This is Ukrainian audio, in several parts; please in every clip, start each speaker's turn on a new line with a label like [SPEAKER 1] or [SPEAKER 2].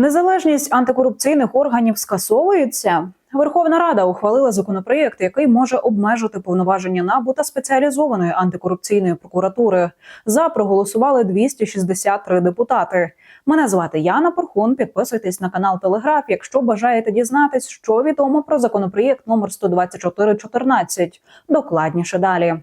[SPEAKER 1] Незалежність антикорупційних органів скасовується. Верховна Рада ухвалила законопроєкт, який може обмежити повноваження НАБУ та спеціалізованої антикорупційної прокуратури. За проголосували 263 депутати. Мене звати Яна Порхун. Підписуйтесь на канал Телеграф, якщо бажаєте дізнатись, що відомо про законопроєкт номер 12414. Докладніше далі.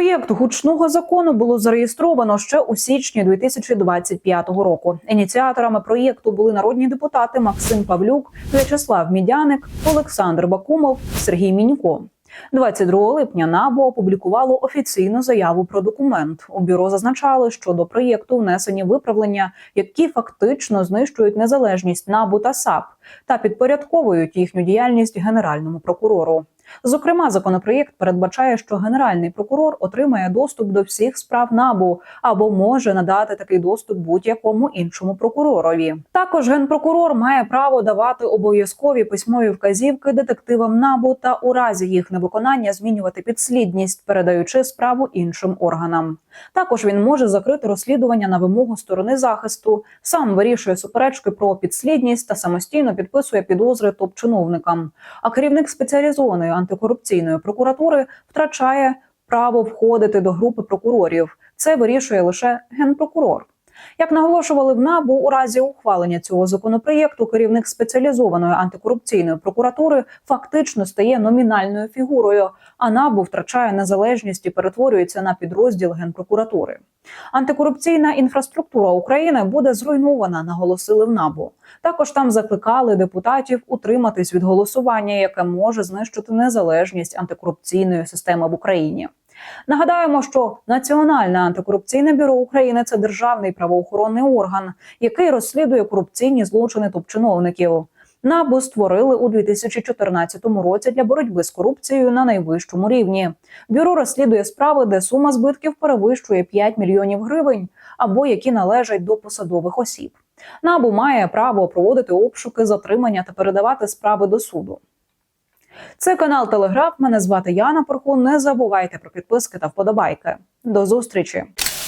[SPEAKER 1] Проєкт гучного закону було зареєстровано ще у січні 2025 року. Ініціаторами проєкту були народні депутати Максим Павлюк, В'ячеслав Мідяник, Олександр Бакумов, Сергій Мінько. 22 липня НАБУ опублікувало офіційну заяву про документ. У бюро зазначали, що до проєкту внесені виправлення, які фактично знищують незалежність НАБУ та САП та підпорядковують їхню діяльність генеральному прокурору. Зокрема, законопроєкт передбачає, що генеральний прокурор отримає доступ до всіх справ набу або може надати такий доступ будь-якому іншому прокуророві. Також генпрокурор має право давати обов'язкові письмові вказівки детективам набу та у разі їх невиконання змінювати підслідність, передаючи справу іншим органам. Також він може закрити розслідування на вимогу сторони захисту, сам вирішує суперечки про підслідність та самостійно підписує підозри топ-чиновникам. А керівник спеціалізованої антикорупційної прокуратури втрачає право входити до групи прокурорів. Це вирішує лише генпрокурор. Як наголошували в НАБУ, у разі ухвалення цього законопроєкту керівник спеціалізованої антикорупційної прокуратури фактично стає номінальною фігурою, а НАБУ втрачає незалежність і перетворюється на підрозділ генпрокуратури. Антикорупційна інфраструктура України буде зруйнована, наголосили в НАБУ. Також там закликали депутатів утриматись від голосування, яке може знищити незалежність антикорупційної системи в Україні. Нагадаємо, що Національне антикорупційне бюро України це державний правоохоронний орган, який розслідує корупційні злочини топ-чиновників. НАБУ створили у 2014 році для боротьби з корупцією на найвищому рівні. Бюро розслідує справи, де сума збитків перевищує 5 мільйонів гривень або які належать до посадових осіб. НАБУ має право проводити обшуки, затримання та передавати справи до суду. Це канал Телеграф. Мене звати Яна Порху. Не забувайте про підписки та вподобайки. До зустрічі.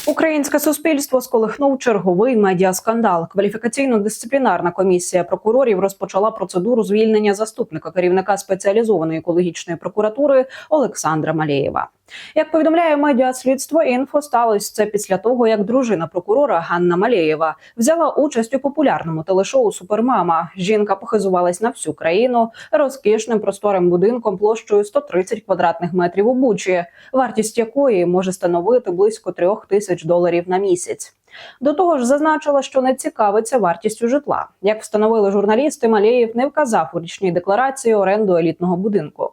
[SPEAKER 1] Українське суспільство сколихнув черговий медіаскандал. Кваліфікаційно-дисциплінарна комісія прокурорів розпочала процедуру звільнення заступника керівника спеціалізованої екологічної прокуратури Олександра Малєєва. Як повідомляє медіа слідство, інфо сталося це після того, як дружина прокурора Ганна Малеєва взяла участь у популярному телешоу Супермама. Жінка похизувалась на всю країну розкішним просторим будинком площею 130 квадратних метрів у Бучі, вартість якої може становити близько трьох тисяч доларів на місяць. До того ж, зазначила, що не цікавиться вартістю житла. Як встановили журналісти, Малєєв не вказав у річній декларації оренду елітного будинку.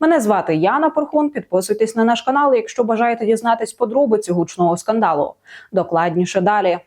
[SPEAKER 1] Мене звати Яна Порхун. Підписуйтесь на наш канал, якщо бажаєте дізнатись подробиці гучного скандалу. Докладніше далі.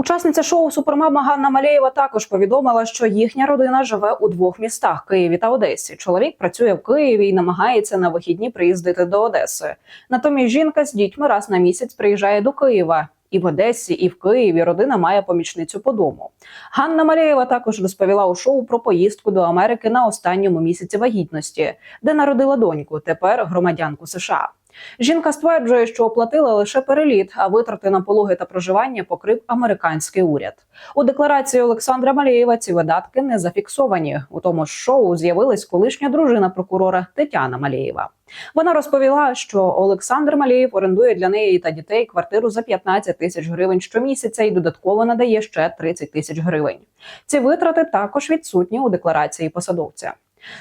[SPEAKER 1] Учасниця шоу Супермама Ганна Малєєва також повідомила, що їхня родина живе у двох містах Києві та Одесі. Чоловік працює в Києві і намагається на вихідні приїздити до Одеси. Натомість жінка з дітьми раз на місяць приїжджає до Києва. І в Одесі, і в Києві родина має помічницю по дому. Ганна Малєєва також розповіла у шоу про поїздку до Америки на останньому місяці вагітності, де народила доньку, тепер громадянку США. Жінка стверджує, що оплатила лише переліт, а витрати на пологи та проживання покрив американський уряд. У декларації Олександра Малєєва ці видатки не зафіксовані. У тому ж шоу з'явилась колишня дружина прокурора Тетяна Малєєва. Вона розповіла, що Олександр Малєєв орендує для неї та дітей квартиру за 15 тисяч гривень щомісяця і додатково надає ще 30 тисяч гривень. Ці витрати також відсутні у декларації посадовця.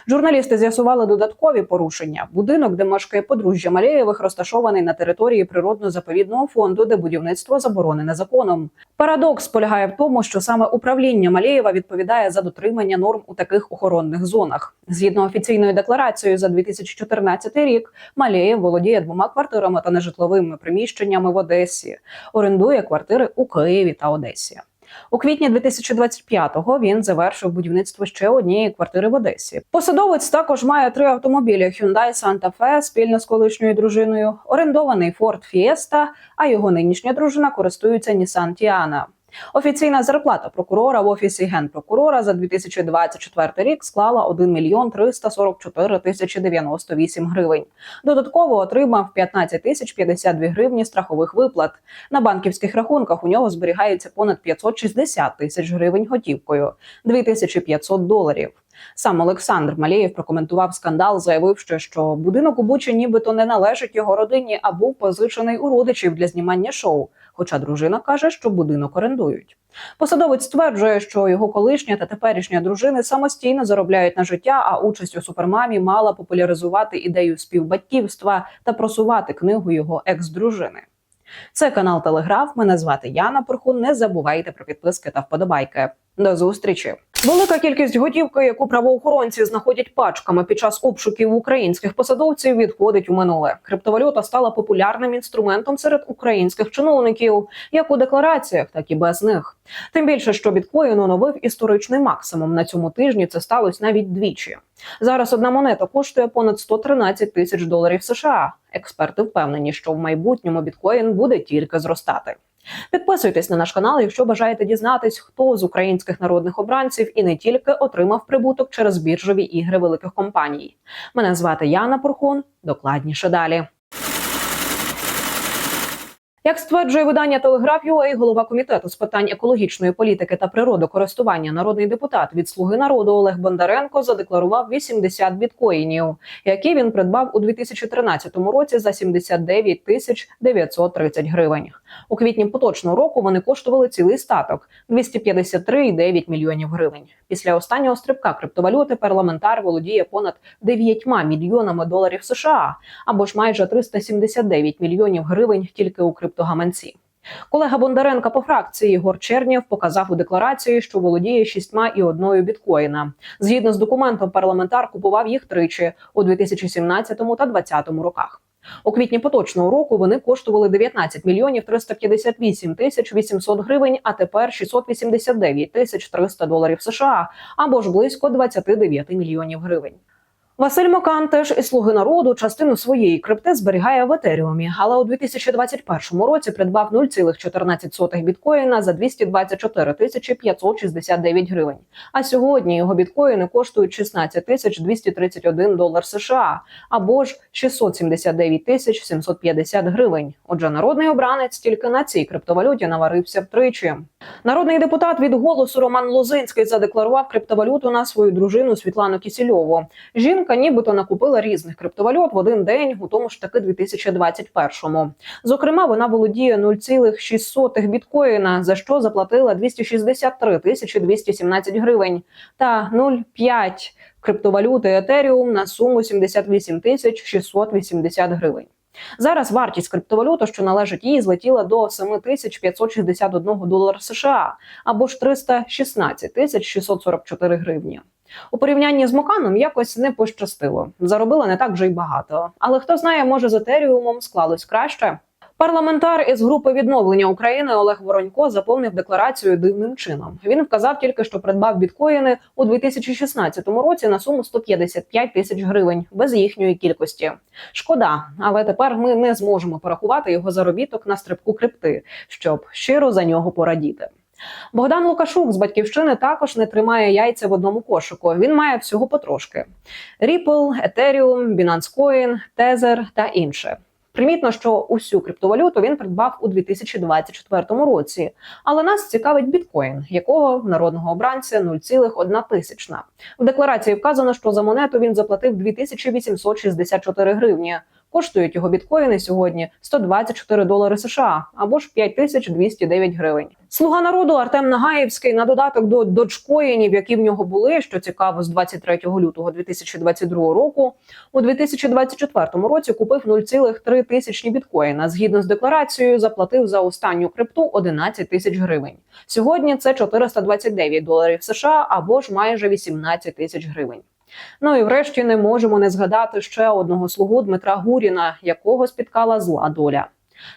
[SPEAKER 1] Журналісти з'ясували додаткові порушення. Будинок, де мешкає подружжя Малєєвих, розташований на території природно-заповідного фонду, де будівництво заборонене законом. Парадокс полягає в тому, що саме управління Малєєва відповідає за дотримання норм у таких охоронних зонах. Згідно офіційною декларацією за 2014 рік, Малєєв володіє двома квартирами та нежитловими приміщеннями в Одесі. Орендує квартири у Києві та Одесі. У квітні 2025-го він завершив будівництво ще однієї квартири в Одесі. Посадовець також має три автомобілі: Hyundai Santa Fe спільно з колишньою дружиною, орендований Ford Fiesta, а його нинішня дружина користується Nissan Tiana. Офіційна зарплата прокурора в офісі генпрокурора за 2024 рік склала 1 мільйон 344 тисячі 98 гривень. Додатково отримав 15 тисяч 52 гривні страхових виплат. На банківських рахунках у нього зберігається понад 560 тисяч гривень готівкою, 2500 доларів. Сам Олександр Малєєв прокоментував скандал, заявивши, що будинок у Бучі нібито не належить його родині, а був позичений у родичів для знімання шоу. Хоча дружина каже, що будинок орендують. Посадовець стверджує, що його колишня та теперішня дружини самостійно заробляють на життя, а участь у супермамі мала популяризувати ідею співбатьківства та просувати книгу його екс-дружини. Це канал Телеграф. Мене звати Яна Порхун. Не забувайте про підписки та вподобайки. До зустрічі. Велика кількість готівки, яку правоохоронці знаходять пачками під час обшуків українських посадовців, відходить у минуле. Криптовалюта стала популярним інструментом серед українських чиновників, як у деклараціях, так і без них. Тим більше, що біткоін оновив історичний максимум на цьому тижні. Це сталося навіть двічі. Зараз одна монета коштує понад 113 тисяч доларів США. Експерти впевнені, що в майбутньому біткоін буде тільки зростати. Підписуйтесь на наш канал, якщо бажаєте дізнатись, хто з українських народних обранців і не тільки отримав прибуток через біржові ігри великих компаній. Мене звати Яна Порхун. Докладніше далі. Як стверджує видання Телеграф.ua, голова комітету з питань екологічної політики та природокористування, народний депутат від Слуги народу Олег Бондаренко задекларував 80 біткоїнів, які він придбав у 2013 році за 79 тисяч 930 гривень. У квітні поточного року вони коштували цілий статок 253,9 мільйонів гривень. Після останнього стрибка криптовалюти парламентар володіє понад 9 мільйонами доларів США або ж майже 379 мільйонів гривень тільки у криптогаманці. Колега Бондаренка по фракції Єгор Чернєв показав у декларації, що володіє шістьма і одною біткоїна. Згідно з документом, парламентар купував їх тричі у 2017 та 2020 роках. У квітні поточного року вони коштували 19 мільйонів 358 тисяч 800 гривень, а тепер 689 тисяч 300 доларів США або ж близько 29 мільйонів гривень. Василь Мокан теж із слуги народу частину своєї крипти зберігає в етеріумі, але у 2021 році придбав 0,14 біткоїна за 224 тисячі 569 гривень. А сьогодні його біткоїни коштують 16 тисяч 231 долар США або ж 679 тисяч 750 гривень. Отже, народний обранець тільки на цій криптовалюті наварився втричі. Народний депутат від голосу Роман Лозинський задекларував криптовалюту на свою дружину Світлану Кісільову. Жінка нібито накупила різних криптовалют в один день, у тому ж таки 2021-му. Зокрема, вона володіє 0,6 біткоїна, за що заплатила 263 тисячі 217 гривень, та 0,5 криптовалюти Ethereum на суму 78 тисяч 680 гривень. Зараз вартість криптовалюти, що належить їй, злетіла до 7561 долара США або ж 316 тисяч 644 гривні. У порівнянні з Моканом якось не пощастило. Заробила не так вже й багато. Але хто знає, може з етеріумом склалось краще. Парламентар із групи відновлення України Олег Воронько заповнив декларацію дивним чином. Він вказав тільки, що придбав біткоїни у 2016 році на суму 155 тисяч гривень без їхньої кількості. Шкода, але тепер ми не зможемо порахувати його заробіток на стрибку крипти, щоб щиро за нього порадіти. Богдан Лукашук з батьківщини також не тримає яйця в одному кошику. Він має всього потрошки: Ripple, Ethereum, Binance Coin, Tether та інше. Примітно, що усю криптовалюту він придбав у 2024 році. Але нас цікавить біткоін, якого в народного обранця 0,1 тисячна. В декларації вказано, що за монету він заплатив 2864 гривні. Коштують його біткоїни сьогодні 124 долари США або ж 5209 гривень. Слуга народу Артем Нагаєвський на додаток до доджкоїнів, які в нього були, що цікаво, з 23 лютого 2022 року. У 2024 році купив 0,3 тисячні біткоїна. Згідно з декларацією, заплатив за останню крипту 11 тисяч гривень. Сьогодні це 429 доларів США або ж майже 18 тисяч гривень. Ну і врешті не можемо не згадати ще одного слугу Дмитра Гуріна, якого спіткала зла доля.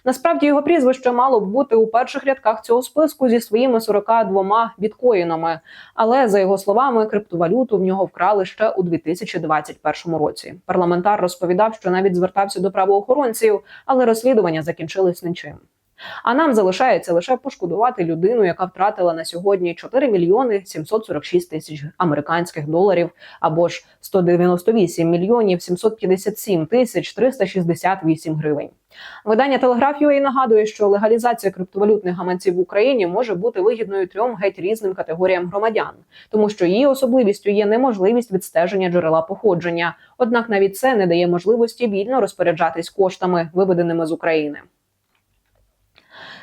[SPEAKER 1] Насправді його прізвище мало б бути у перших рядках цього списку зі своїми 42 біткоїнами. Але за його словами, криптовалюту в нього вкрали ще у 2021 році. Парламентар розповідав, що навіть звертався до правоохоронців, але розслідування закінчились нічим. А нам залишається лише пошкодувати людину, яка втратила на сьогодні 4 мільйони 746 тисяч американських доларів, або ж 198 мільйонів 757 тисяч 368 гривень. Видання Телеграф UA нагадує, що легалізація криптовалютних гаманців в Україні може бути вигідною трьом геть різним категоріям громадян, тому що її особливістю є неможливість відстеження джерела походження. Однак навіть це не дає можливості вільно розпоряджатись коштами, виведеними з України.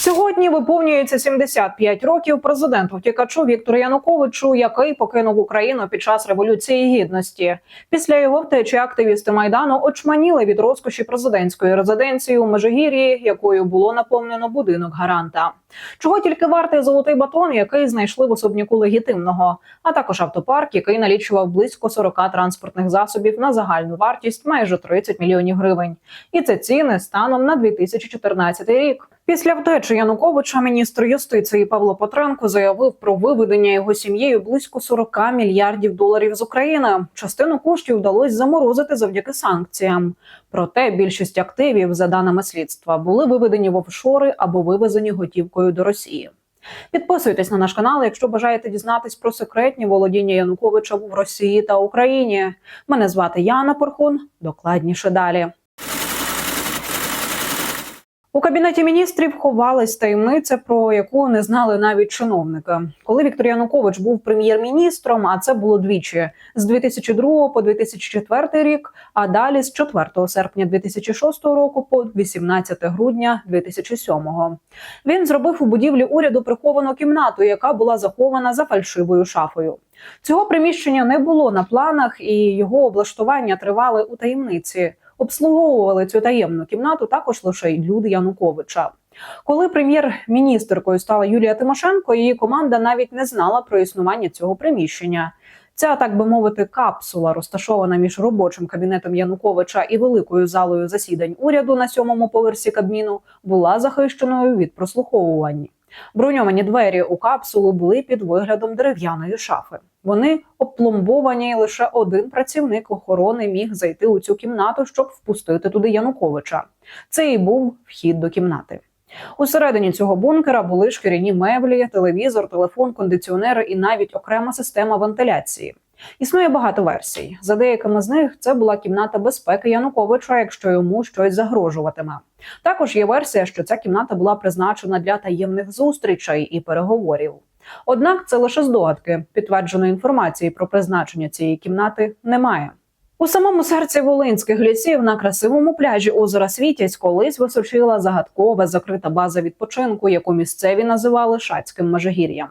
[SPEAKER 1] сьогодні. Виповнюється 75 років президенту втікачу Віктору Януковичу, який покинув Україну під час революції гідності. Після його втечі активісти майдану очманіли від розкоші президентської резиденції у Межигір'ї, якою було наповнено будинок гаранта. Чого тільки вартий золотий батон, який знайшли в особняку легітимного, а також автопарк, який налічував близько 40 транспортних засобів на загальну вартість майже 30 мільйонів гривень. І це ціни станом на 2014 рік. Після втечі Януковича міністр юстиції Павло Петренко заявив про виведення його сім'єю близько 40 мільярдів доларів з України. Частину коштів вдалося заморозити завдяки санкціям. Проте більшість активів, за даними слідства, були виведені в офшори або вивезені готівкою до Росії. Підписуйтесь на наш канал, якщо бажаєте дізнатись про секретні володіння Януковича в Росії та Україні. Мене звати Яна Порхун. Докладніше далі. У кабінеті міністрів ховалась таємниця, про яку не знали навіть чиновники. Коли Віктор Янукович був прем'єр-міністром, а це було двічі з 2002 по 2004 рік, а далі з 4 серпня 2006 року по 18 грудня 2007. Він зробив у будівлі уряду приховану кімнату, яка була захована за фальшивою шафою. Цього приміщення не було на планах, і його облаштування тривали у таємниці обслуговували цю таємну кімнату також лише й люди Януковича. Коли прем'єр-міністеркою стала Юлія Тимошенко, її команда навіть не знала про існування цього приміщення. Ця, так би мовити, капсула, розташована між робочим кабінетом Януковича і великою залою засідань уряду на сьомому поверсі Кабміну, була захищеною від прослуховувань. Броньовані двері у капсулу були під виглядом дерев'яної шафи. Вони опломбовані, і лише один працівник охорони міг зайти у цю кімнату, щоб впустити туди Януковича. Це і був вхід до кімнати. Усередині цього бункера були шкіряні меблі, телевізор, телефон, кондиціонери і навіть окрема система вентиляції. Існує багато версій. За деякими з них це була кімната безпеки Януковича, якщо йому щось загрожуватиме. Також є версія, що ця кімната була призначена для таємних зустрічей і переговорів. Однак це лише здогадки. Підтвердженої інформації про призначення цієї кімнати немає. У самому серці Волинських лісів на красивому пляжі озера Світязь колись височила загадкова закрита база відпочинку, яку місцеві називали Шацьким Межигір'ям.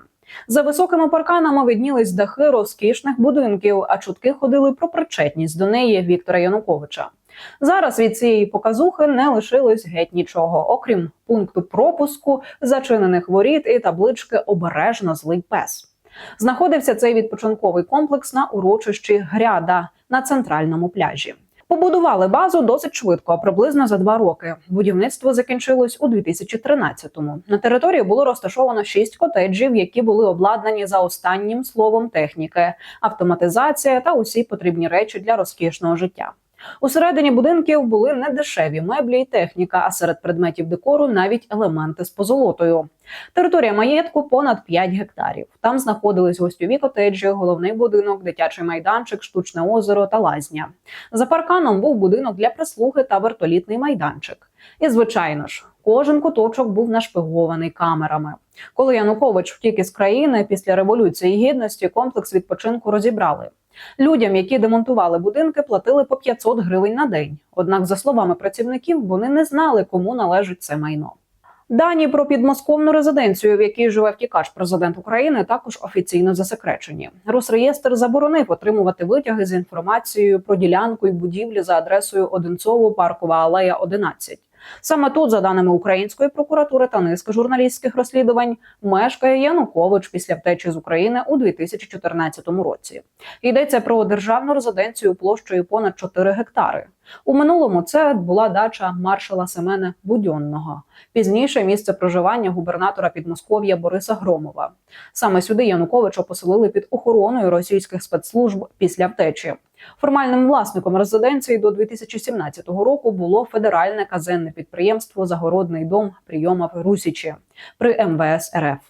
[SPEAKER 1] За високими парканами виднілись дахи розкішних будинків, а чутки ходили про причетність до неї Віктора Януковича. Зараз від цієї показухи не лишилось геть нічого, окрім пункту пропуску, зачинених воріт і таблички Обережно злий пес. Знаходився цей відпочинковий комплекс на урочищі Гряда на центральному пляжі. Побудували базу досить швидко, приблизно за два роки. Будівництво закінчилось у 2013-му. На території було розташовано шість котеджів, які були обладнані за останнім словом техніки, автоматизація та усі потрібні речі для розкішного життя. Усередині будинків були не дешеві меблі і техніка, а серед предметів декору навіть елементи з позолотою. Територія маєтку понад 5 гектарів. Там знаходились гостьові котеджі, головний будинок, дитячий майданчик, штучне озеро та лазня. За парканом був будинок для прислуги та вертолітний майданчик. І, звичайно ж, кожен куточок був нашпигований камерами. Коли Янукович втік із країни після революції гідності, комплекс відпочинку розібрали. Людям, які демонтували будинки, платили по 500 гривень на день. Однак, за словами працівників, вони не знали, кому належить це майно. Дані про підмосковну резиденцію, в якій живе втікач президент України, також офіційно засекречені. Росреєстр заборонив отримувати витяги з інформацією про ділянку і будівлі за адресою Одинцово, Паркова алея 11. Саме тут, за даними української прокуратури та низки журналістських розслідувань, мешкає Янукович після втечі з України у 2014 році. Йдеться про державну резиденцію площею понад 4 гектари. У минулому це була дача маршала Семена Будьонного. Пізніше місце проживання губернатора Підмосков'я Бориса Громова. Саме сюди Януковича поселили під охороною російських спецслужб після втечі. Формальним власником резиденції до 2017 року було федеральне казенне підприємство Загородний дом прийома Русічі при МВС РФ.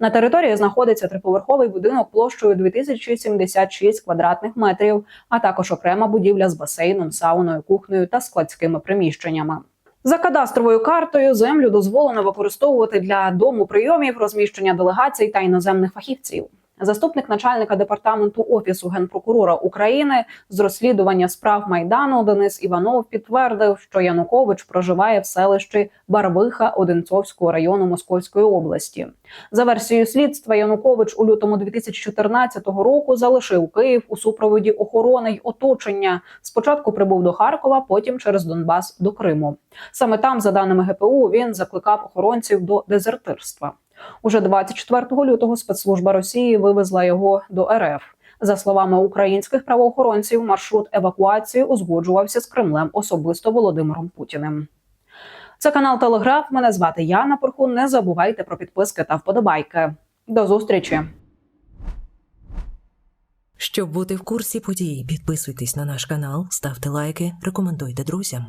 [SPEAKER 1] На території знаходиться триповерховий будинок площею 2076 квадратних метрів, а також окрема будівля з басейном, сауною, кухнею та складськими приміщеннями. За кадастровою картою землю дозволено використовувати для дому прийомів, розміщення делегацій та іноземних фахівців. Заступник начальника департаменту офісу генпрокурора України з розслідування справ майдану Денис Іванов підтвердив, що Янукович проживає в селищі Барвиха Одинцовського району Московської області. За версією слідства, Янукович у лютому 2014 року залишив Київ у супроводі охорони й оточення. Спочатку прибув до Харкова, потім через Донбас до Криму. Саме там, за даними ГПУ, він закликав охоронців до дезертирства. Уже 24 лютого спецслужба Росії вивезла його до РФ. За словами українських правоохоронців, маршрут евакуації узгоджувався з Кремлем особисто Володимиром Путіним. Це канал Телеграф. Мене звати Яна Порхун. Не забувайте про підписки та вподобайки. До зустрічі!
[SPEAKER 2] Щоб бути в курсі подій, підписуйтесь на наш канал, ставте лайки, рекомендуйте друзям.